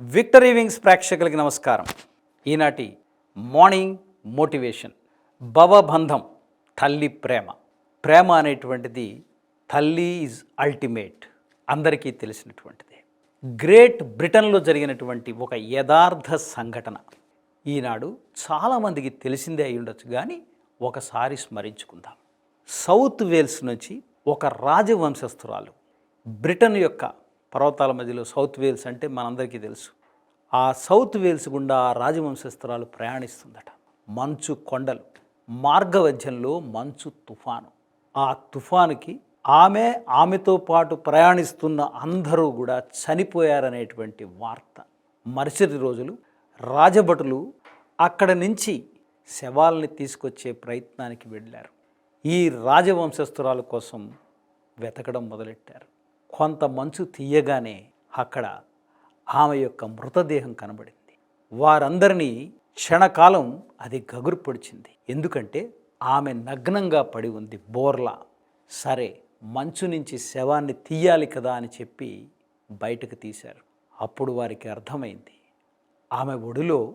Victory wings ప్రేక్షకులకి నమస్కారం. ఈనాటి మార్నింగ్ మోటివేషన్ భవబంధం తల్లి ప్రేమ. ప్రేమ అనేటువంటిది తల్లి ఈజ్ అల్టిమేట్ అందరికీ తెలిసినటువంటిది. గ్రేట్ బ్రిటన్లో జరిగినటువంటి ఒక యథార్థ సంఘటన. ఈనాడు చాలామందికి తెలిసిందే అయి ఉండొచ్చు కానీ ఒకసారి స్మరించుకుందాం. సౌత్ వేల్స్ నుంచి ఒక రాజవంశస్థురాలు బ్రిటన్ యొక్క పర్వతాల మధ్యలో సౌత్ వేల్స్ అంటే మనందరికీ తెలుసు. ఆ సౌత్ వేల్స్ గుండా ఆ రాజవంశస్థురాలు ప్రయాణిస్తుందట. మంచు కొండలు మార్గవధ్యంలో మంచు తుఫాను. ఆ తుఫానుకి ఆమె ఆమెతో పాటు ప్రయాణిస్తున్న అందరూ కూడా చనిపోయారనేటువంటి వార్త. మరుసటి రోజులు రాజభటులు అక్కడ నుంచి శవాల్ని తీసుకొచ్చే ప్రయత్నానికి వెళ్ళారు. ఈ రాజవంశస్థురాల కోసం వెతకడం మొదలెట్టారు. కొంత మంచు తీయగానే అక్కడ ఆమె యొక్క మృతదేహం కనబడింది. వారందరినీ క్షణకాలం అది గగురు పొడిచింది. ఎందుకంటే ఆమె నగ్నంగా పడి ఉంది బోర్లా. సరే మంచు నుంచి శవాన్ని తీయాలి కదా అని చెప్పి బయటకు తీశారు. అప్పుడు వారికి అర్థమైంది. ఆమె ఒడిలో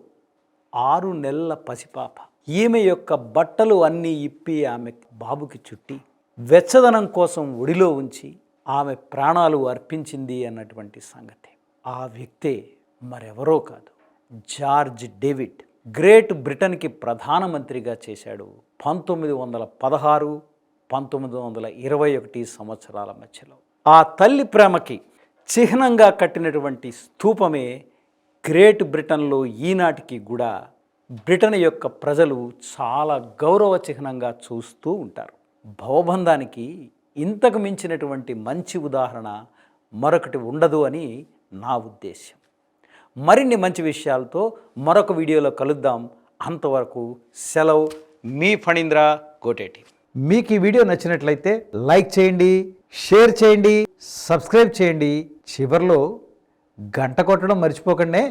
ఆరు నెలల పసిపాప. ఈమె యొక్క బట్టలు అన్నీ ఇప్పి ఆమె బాబుకి చుట్టి వెచ్చదనం కోసం ఒడిలో ఉంచి ఆమె ప్రాణాలు అర్పించింది అన్నటువంటి సంగతి. ఆ వ్యక్తే మరెవరో కాదు. జార్జ్ డేవిడ్ గ్రేట్ బ్రిటన్కి ప్రధానమంత్రిగా చేశాడు పంతొమ్మిది వందల పదహారు పంతొమ్మిది వందల ఇరవై ఒకటి సంవత్సరాల మధ్యలో. ఆ తల్లి ప్రేమకి చిహ్నంగా కట్టినటువంటి స్తూపమే గ్రేట్ బ్రిటన్లో ఈనాటికి కూడా బ్రిటన్ యొక్క ప్రజలు చాలా గౌరవ చిహ్నంగా చూస్తూ ఉంటారు. భవబంధానికి ఇంతకు మించినటువంటి మంచి ఉదాహరణ మరొకటి ఉండదు అని నా ఉద్దేశం మరిన్ని మంచి విషయాలతో మరొక వీడియోలో కలుద్దాం. అంతవరకు సెలవు. మీ ఫణీంద్ర గోటేటి మీకు ఈ వీడియో నచ్చినట్లయితే లైక్ చేయండి షేర్ చేయండి సబ్స్క్రైబ్ చేయండి. చివరిలో గంట కొట్టడం మర్చిపోకండి.